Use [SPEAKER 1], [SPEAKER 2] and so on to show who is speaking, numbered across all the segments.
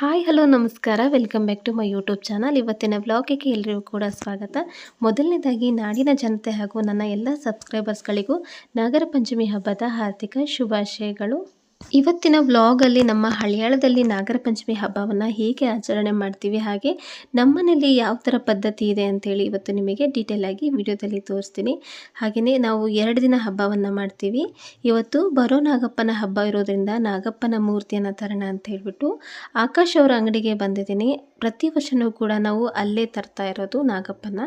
[SPEAKER 1] Hi, hello, ನಮಸ್ಕಾರ. Welcome back to my YouTube channel. ಇವತ್ತಿನ ವ್ಲಾಗಿಗೆ ಎಲ್ಲರಿಗೂ ಕೂಡ ಸ್ವಾಗತ. ಮೊದಲನೇದಾಗಿ, ನಾಡಿನ ಜನತೆ ಹಾಗೂ ನನ್ನ ಎಲ್ಲ ಸಬ್ಸ್ಕ್ರೈಬರ್ಸ್ಗಳಿಗೂ ನಾಗರ ಪಂಚಮಿ ಹಬ್ಬದ ಹಾರ್ದಿಕ ಶುಭಾಶಯಗಳು. ಇವತ್ತಿನ ವ್ಲಾಗಲ್ಲಿ ನಮ್ಮ ಹಳಿಯಾಳದಲ್ಲಿ ನಾಗರ ಪಂಚಮಿ ಹಬ್ಬವನ್ನು ಹೇಗೆ ಆಚರಣೆ ಮಾಡ್ತೀವಿ, ಹಾಗೆ ನಮ್ಮನೇಲಿ ಯಾವ ಥರ ಪದ್ಧತಿ ಇದೆ ಅಂತೇಳಿ ಇವತ್ತು ನಿಮಗೆ ಡೀಟೇಲ್ ಆಗಿ ವಿಡಿಯೋದಲ್ಲಿ ತೋರಿಸ್ತೀನಿ. ಹಾಗೆಯೇ ನಾವು ಎರಡು ದಿನ ಹಬ್ಬವನ್ನು ಮಾಡ್ತೀವಿ. ಇವತ್ತು ಬರೋ ನಾಗಪ್ಪನ ಹಬ್ಬ ಇರೋದ್ರಿಂದ ನಾಗಪ್ಪನ ಮೂರ್ತಿಯನ್ನು ತರೋಣ ಅಂತ ಹೇಳಿಬಿಟ್ಟು ಆಕಾಶ್ ಅವರ ಅಂಗಡಿಗೆ ಬಂದಿದ್ದೀನಿ. ಪ್ರತಿ ವರ್ಷವೂ ಕೂಡ ನಾವು ಅಲ್ಲೇ ತರ್ತಾ ಇರೋದು ನಾಗಪ್ಪನ.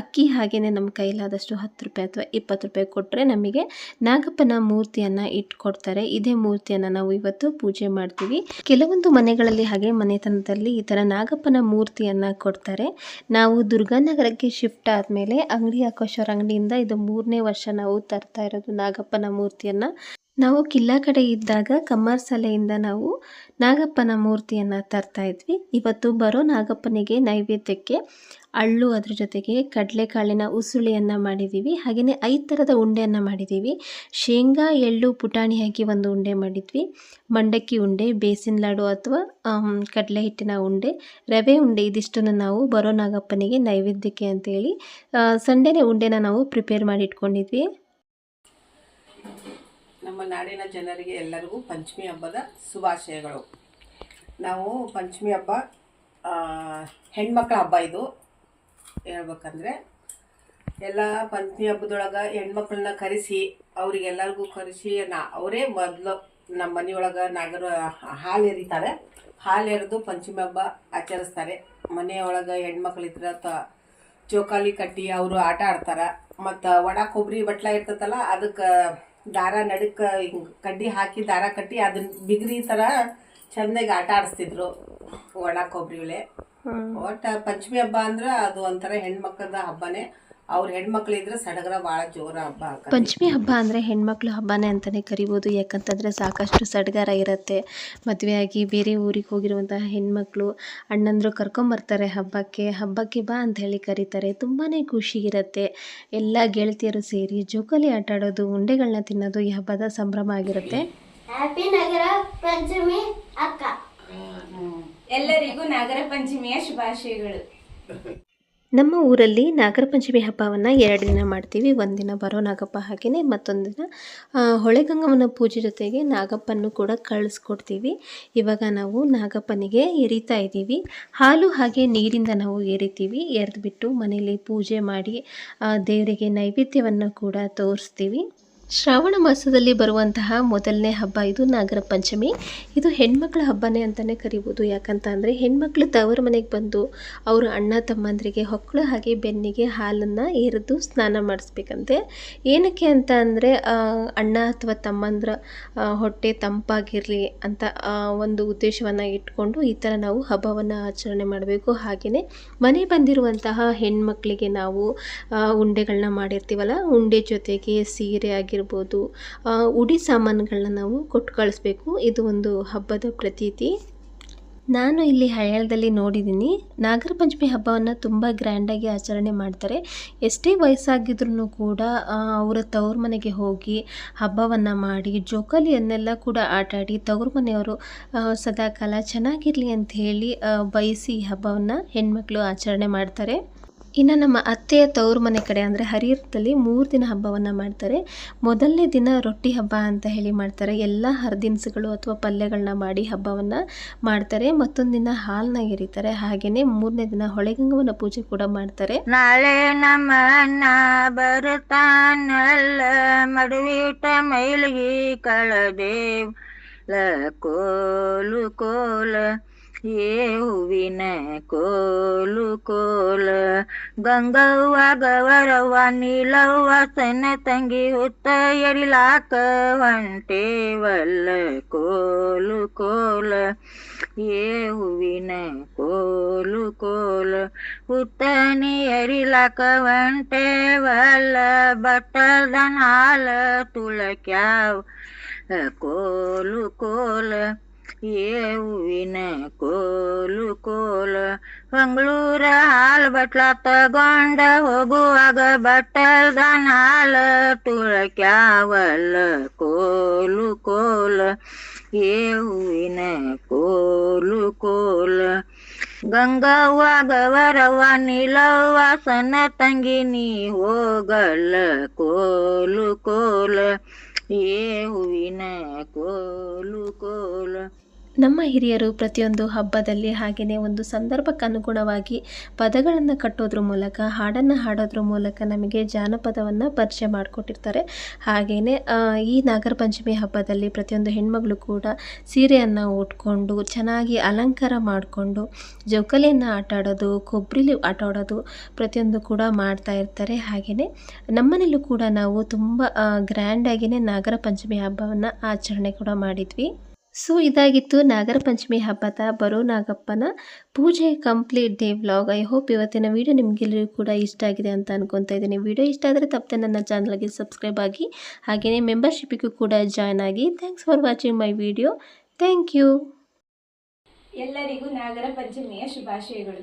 [SPEAKER 1] ಅಕ್ಕಿ ಹಾಗೆಯೇ ನಮ್ಮ ಕೈಲಾದಷ್ಟು ಹತ್ತು ರೂಪಾಯಿ ಅಥವಾ ಇಪ್ಪತ್ತು ರೂಪಾಯಿ ಕೊಟ್ಟರೆ ನಮಗೆ ನಾಗಪ್ಪನ ಮೂರ್ತಿಯನ್ನು ಇಟ್ಕೊಡ್ತಾರೆ. ಇದೇ ಮೂರ್ತಿಯನ್ನು ನಾವು ಇವತ್ತು ಪೂಜೆ ಮಾಡ್ತೀವಿ. ಕೆಲವೊಂದು ಮನೆಗಳಲ್ಲಿ ಹಾಗೆ ಮನೆತನದಲ್ಲಿ ಈ ಥರ ನಾಗಪ್ಪನ ಮೂರ್ತಿಯನ್ನು ಕೊಡ್ತಾರೆ. ನಾವು ದುರ್ಗಾನಗರಕ್ಕೆ ಶಿಫ್ಟ್ ಆದಮೇಲೆ ಅಂಗಡಿ ಆಕಾಶ್ ಅವ್ರ ಅಂಗಡಿಯಿಂದ ಇದು ಮೂರನೇ ವರ್ಷ ನಾವು ತರ್ತಾ ಇರೋದು ನಾಗಪ್ಪನ ಮೂರ್ತಿಯನ್ನು. ನಾವು ಕಿಲ್ಲಾ ಕಡೆ ಇದ್ದಾಗ ಕಮ್ಮರ್ಸಲೆಯಿಂದ ನಾವು ನಾಗಪ್ಪನ ಮೂರ್ತಿಯನ್ನು ತರ್ತಾ ಇದ್ವಿ. ಇವತ್ತು ಬರೋ ನಾಗಪ್ಪನಿಗೆ ನೈವೇದ್ಯಕ್ಕೆ ಅಳ್ಳು ಅದ್ರ ಜೊತೆಗೆ ಕಡಲೆಕಾಳಿನ ಉಸುಳಿಯನ್ನು ಮಾಡಿದ್ದೀವಿ ಹಾಗೆಯೇ ಐದು ಥರದ ಉಂಡೆಯನ್ನು ಮಾಡಿದ್ದೀವಿ ಶೇಂಗಾ, ಎಳ್ಳು, ಪುಟಾಣಿ ಹಾಕಿ ಒಂದು ಉಂಡೆ ಮಾಡಿದ್ವಿ. ಮಂಡಕ್ಕಿ ಉಂಡೆ, ಬೇಸಿನ ಲಾಡು ಅಥವಾ ಕಡಲೆ ಹಿಟ್ಟಿನ ಉಂಡೆ, ರವೆ ಉಂಡೆ ಇದಿಷ್ಟನ್ನು ನಾವು ಬರೋ ನಾಗಪ್ಪನಿಗೆ ನೈವೇದ್ಯಕ್ಕೆ ಅಂತೇಳಿ ಸಂಡೇನೆ ಉಂಡೆನ ನಾವು ಪ್ರಿಪೇರ್ ಮಾಡಿ ಇಟ್ಕೊಂಡಿದ್ವಿ
[SPEAKER 2] ನಮ್ಮ ನಾಡಿನ ಜನರಿಗೆ ಎಲ್ಲರಿಗೂ ಪಂಚಮಿ ಹಬ್ಬದ ಶುಭಾಶಯಗಳು. ನಾವು ಪಂಚಮಿ ಹಬ್ಬ ಹೆಣ್ಮಕ್ಳ ಹಬ್ಬ ಇದು. ಹೇಳ್ಬೇಕಂದ್ರೆ, ಎಲ್ಲ ಪಂಚಮಿ ಹಬ್ಬದೊಳಗೆ ಹೆಣ್ಮಕ್ಳನ್ನ ಕರೆಸಿ, ಅವ್ರಿಗೆಲ್ಲರಿಗೂ ಕರೆಸಿ, ನಾ, ಅವರೇ ಮೊದಲು ನಮ್ಮ ಮನೆಯೊಳಗೆ ನಾಗರ, ಹಾಲು ಎರಿತಾರೆ ಹಾಲು ಎರೆದು ಪಂಚಮಿ ಹಬ್ಬ ಆಚರಿಸ್ತಾರೆ. ಮನೆಯೊಳಗೆ ಹೆಣ್ಮಕ್ಳಿದ್ರೆ ತ, ಚೋಕಾಲಿ ಕಟ್ಟಿ ಅವರು ಆಟ ಆಡ್ತಾರೆ. ಮತ್ತು ಒಣ ಕೊಬ್ಬರಿ ಬಟ್ಲ ಇರ್ತೈತಲ್ಲ ಅದಕ್ಕೆ ದಾರ ನಡುಕ್ಕ ಹಿಂಗ್ ಕಡ್ಡಿ ಹಾಕಿ ದಾರ ಕಟ್ಟಿ ಅದನ್ನ ಬಿಗ್ರಿ ತರ ಚಂದಾಗಿ ಆಟ ಆಡಿಸ್ತಿದ್ರು ಒಣ ಕೊಬ್ಬರಿಗಳೇ ಒಟ್ಟ ಪಂಚಮಿ ಹಬ್ಬ ಅಂದ್ರೆ ಅದು ಒಂಥರ ಹೆಣ್ಮಕ್ಳದ ಹಬ್ಬನೇ. ಅವ್ರ ಹೆಣ್ಮಕ್ಳಿದ್ರೆ ಸಡಗರ ಬಹಳ ಜೋರ ಹಬ್ಬ.
[SPEAKER 1] ಪಂಚಮಿ ಹಬ್ಬ ಅಂದರೆ ಹೆಣ್ಮಕ್ಳು ಹಬ್ಬನೇ ಅಂತಲೇ ಕರಿಬೋದು. ಯಾಕಂತಂದರೆ ಸಾಕಷ್ಟು ಸಡಗರ ಇರುತ್ತೆ. ಮದುವೆಯಾಗಿ ಬೇರೆ ಊರಿಗೆ ಹೋಗಿರುವಂತಹ ಹೆಣ್ಮಕ್ಳು ಅಣ್ಣಂದರು ಕರ್ಕೊಂಬರ್ತಾರೆ ಹಬ್ಬಕ್ಕೆ. ಹಬ್ಬಕ್ಕೆ ಬಾ ಅಂತ ಹೇಳಿ ಕರೀತಾರೆ. ತುಂಬಾ ಖುಷಿ ಇರುತ್ತೆ. ಎಲ್ಲ ಗೆಳತಿಯರು ಸೇರಿ ಜೋಕಾಲಿ ಆಟ ಆಡೋದು ಉಂಡೆಗಳನ್ನ ತಿನ್ನೋದು ಈ ಹಬ್ಬದ ಸಂಭ್ರಮ ಆಗಿರುತ್ತೆ.
[SPEAKER 3] ಹ್ಯಾಪಿ ನಗರ ಪಂಚಮಿ ಅಕ್ಕ.
[SPEAKER 4] ಎಲ್ಲರಿಗೂ ನಾಗರ ಪಂಚಮಿಯ ಶುಭಾಶಯಗಳು.
[SPEAKER 1] ನಮ್ಮ ಊರಲ್ಲಿ ನಾಗರ ಪಂಚಮಿ ಹಬ್ಬವನ್ನು ಎರಡು ದಿನ ಮಾಡ್ತೀವಿ. ಒಂದಿನ ಬರೋ ನಾಗಪ್ಪ ಹಾಗೆಯೇ ಮತ್ತೊಂದು ದಿನ ಹೊಳೆಗಂಗಮ್ಮನ ಪೂಜೆ ಜೊತೆಗೆ ನಾಗಪ್ಪನ್ನು ಕೂಡ ಕಳಿಸ್ಕೊಡ್ತೀವಿ. ಇವಾಗ ನಾವು ನಾಗಪ್ಪನಿಗೆ ಎರಿತಾ ಇದ್ದೀವಿ. ಹಾಲು ಹಾಗೆ ನೀರಿಂದ ನಾವು ಎರಿತೀವಿ. ಎರೆದ್ಬಿಟ್ಟು ಮನೆಯಲ್ಲಿ ಪೂಜೆ ಮಾಡಿ ದೇವರಿಗೆ ನೈವೇದ್ಯವನ್ನು ಕೂಡ ತೋರಿಸ್ತೀವಿ. ಶ್ರಾವಣ ಮಾಸದಲ್ಲಿ ಬರುವಂತಹ ಮೊದಲನೇ ಹಬ್ಬ ಇದು ನಾಗರ ಪಂಚಮಿ. ಇದು ಹೆಣ್ಮಕ್ಳ ಹಬ್ಬನೇ ಅಂತಲೇ ಕರಿಬೋದು. ಯಾಕಂತ ಅಂದರೆ ಹೆಣ್ಮಕ್ಳು ತವರ ಮನೆಗೆ ಬಂದು ಅವರು ಅಣ್ಣ ತಮ್ಮಂದರಿಗೆ ಹೊಕ್ಕಳು ಹಾಗೆ ಬೆನ್ನಿಗೆ ಹಾಲನ್ನು ಎರೆದು ಸ್ನಾನ ಮಾಡಿಸ್ಬೇಕಂತೆ. ಏನಕ್ಕೆ ಅಂತ ಅಂದರೆ ಅಣ್ಣ ಅಥವಾ ತಮ್ಮಂದ್ರ ಹೊಟ್ಟೆ ತಂಪಾಗಿರಲಿ ಅಂತ ಒಂದು ಉದ್ದೇಶವನ್ನು ಇಟ್ಕೊಂಡು ಈ ಥರ ನಾವು ಹಬ್ಬವನ್ನು ಆಚರಣೆ ಮಾಡಬೇಕು. ಹಾಗೆಯೇ ಮನೆ ಬಂದಿರುವಂತಹ ಹೆಣ್ಮಕ್ಳಿಗೆ ನಾವು ಉಂಡೆಗಳನ್ನ ಮಾಡಿರ್ತೀವಲ್ಲ, ಉಂಡೆ ಜೊತೆಗೆ ಸೀರೆ ಆಗಿರ್ಬೋದು ಆ, ಉಡಿ ಸಾಮಾನುಗಳನ್ನ ನಾವು ಕೊಟ್ಟು ಕಳಿಸ್ಬೇಕು. ಇದು ಒಂದು ಹಬ್ಬದ ಪ್ರತೀತಿ. ನಾನು ಇಲ್ಲಿ ಹಳ್ಯಾಳದಲ್ಲಿ ನೋಡಿದ್ದೀನಿ. ನಾಗರ ಪಂಚಮಿ ಹಬ್ಬವನ್ನು ತುಂಬ ಗ್ರ್ಯಾಂಡಾಗಿ ಆಚರಣೆ ಮಾಡ್ತಾರೆ. ಎಷ್ಟೇ ವಯಸ್ಸಾಗಿದ್ರು ಕೂಡ ಅವರ ತವ್ರ ಮನೆಗೆ ಹೋಗಿ ಹಬ್ಬವನ್ನು ಮಾಡಿ ಜೋಕಾಲಿಯನ್ನೆಲ್ಲ ಕೂಡ ಆಟಾಡಿ ತವ್ರ ಮನೆಯವರು ಸದಾಕಾಲ ಚೆನ್ನಾಗಿರಲಿ ಅಂತ ಹೇಳಿ ಬಯಸಿ ಹಬ್ಬವನ್ನು ಹೆಣ್ಮಕ್ಳು ಆಚರಣೆ ಮಾಡ್ತಾರೆ. ಇನ್ನು ನಮ್ಮ ಅತ್ತೆಯ ತವರು ಮನೆ ಕಡೆ ಅಂದರೆ ಹರಿಹರದಲ್ಲಿ ಮೂರು ದಿನ ಹಬ್ಬವನ್ನು ಮಾಡ್ತಾರೆ. ಮೊದಲನೇ ದಿನ ರೊಟ್ಟಿ ಹಬ್ಬ ಅಂತ ಹೇಳಿ ಮಾಡ್ತಾರೆ. ಎಲ್ಲ ಹರಿದಿನಸುಗಳು ಅಥವಾ ಪಲ್ಯಗಳನ್ನ ಮಾಡಿ ಹಬ್ಬವನ್ನು ಮಾಡ್ತಾರೆ. ಮತ್ತೊಂದು ದಿನ ಹಾಲನ್ನ ಎರಿತಾರೆ. ಹಾಗೆಯೇ ಮೂರನೇ ದಿನ ಹೊಳೆಗಂಗವನ ಪೂಜೆ ಕೂಡ ಮಾಡ್ತಾರೆ.
[SPEAKER 5] ನಾಳೆ ನಮ್ಮ ಅಣ್ಣ ಬರುತ್ತಾನಲ್ಲ ಮಡುವಿಟ ಮೈಲಿಗೆ ಕಳದೇವ್. ಕೋಲು ಕೋಲ ಏ ಹೂವಿನ ಕೋಲು ಕೋಲ ಗಂಗವ್ವ ಗವರವ್ವ ನೀಲವ್ವ ಸಣ್ಣ ತಂಗಿ ಹುತ್ತ ಎರಿಲಾಕ ಹೊಂಟೇವಲ್ಲ ಕೋಲು ಕೋಲ ಏ ಹೂವಿನ ಕೋಲು ಕೋಲ ಹುತ್ತನಿ ಎರಿಲಾಕ ಹೊಂಟೇವಲ್ಲ ಬಟ್ಟದ ಹಾಲ ತುಳಕ್ಯಾವ ಕೋಲು ಕೋಲ ಏ ಹೂವಿನ ಕೋಲು ಕೋಲ ಮಂಗಳೂರ ಹಾಲು ಬಟ್ಲ ತಗೊಂಡ ಹೋಗುವಾಗ ಬಟ್ಟಲ್ದ ಹಾಲ ತುಳಕ್ಯಾವಲ್ಲ ಕೋಲು ಕೋಲ ಏ ಹೂವಿನ ಕೋಲು ಕೋಲ ಗಂಗವ್ವ ಗವರವ್ವ ನಿಲವ್ವ ಸಣ್ಣ ತಂಗಿ ನೀ ಹೋಗಲ್ಲ ಕೋಲು ಕೋಲ ಏ ಹೂವಿನ ಕೋಲು ಕೋಲ
[SPEAKER 1] ನಮ್ಮ ಹಿರಿಯರು ಪ್ರತಿಯೊಂದು ಹಬ್ಬದಲ್ಲಿ ಹಾಗೆಯೇ ಒಂದು ಸಂದರ್ಭಕ್ಕೆ ಅನುಗುಣವಾಗಿ ಪದಗಳನ್ನು ಕಟ್ಟೋದ್ರ ಮೂಲಕ, ಹಾಡನ್ನು ಹಾಡೋದ್ರ ಮೂಲಕ ನಮಗೆ ಜಾನಪದವನ್ನು ಪರಿಚಯ ಮಾಡಿಕೊಟ್ಟಿರ್ತಾರೆ. ಹಾಗೆಯೇ ಈ ನಾಗರ ಪಂಚಮಿ ಹಬ್ಬದಲ್ಲಿ ಪ್ರತಿಯೊಂದು ಹೆಣ್ಮಗಳು ಕೂಡ ಸೀರೆಯನ್ನು ಉಟ್ಕೊಂಡು, ಚೆನ್ನಾಗಿ ಅಲಂಕಾರ ಮಾಡಿಕೊಂಡು, ಜೋಕಲಿಯನ್ನು ಆಟ ಆಡೋದು ಕೊಬ್ಬರಿಲಿ ಆಟ ಆಡೋದು ಪ್ರತಿಯೊಂದು ಕೂಡ ಮಾಡ್ತಾ ಇರ್ತಾರೆ. ಹಾಗೆಯೇ, ನಮ್ಮನೇಲೂ ಕೂಡ ನಾವು ತುಂಬ ಗ್ರ್ಯಾಂಡಾಗಿಯೇ ನಾಗರ ಪಂಚಮಿ ಹಬ್ಬವನ್ನು ಆಚರಣೆ ಕೂಡ ಮಾಡಿದ್ವಿ. ಸೊ ಇದಾಗಿತ್ತು ನಾಗರ ಪಂಚಮಿ ಹಬ್ಬದ ಬರೋ ನಾಗಪ್ಪನ ಪೂಜೆ complete day vlog I hope ಇವತ್ತಿನ ವಿಡಿಯೋ ನಿಮಗೆಲ್ಲರಿಗೂ ಕೂಡ ಇಷ್ಟ ಆಗಿದೆ ಅಂತ ಅನ್ಕೊತಾ ಇದ್ದೀನಿ. ವಿಡಿಯೋ ಇಷ್ಟ ಆದರೆ ತಪ್ಪದೆ ನನ್ನ ಚಾನಲ್ಗೆ ಸಬ್ಸ್ಕ್ರೈಬ್ ಆಗಿ ಹಾಗೆಯೇ ಮೆಂಬರ್ಶಿಪ್ಗೂ ಕೂಡ ಜಾಯ್ನ್ ಆಗಿ. Thanks for watching my video thank you
[SPEAKER 4] ಎಲ್ಲರಿಗೂ ನಾಗರ ಪಂಚಮಿಯ ಶುಭಾಶಯಗಳು.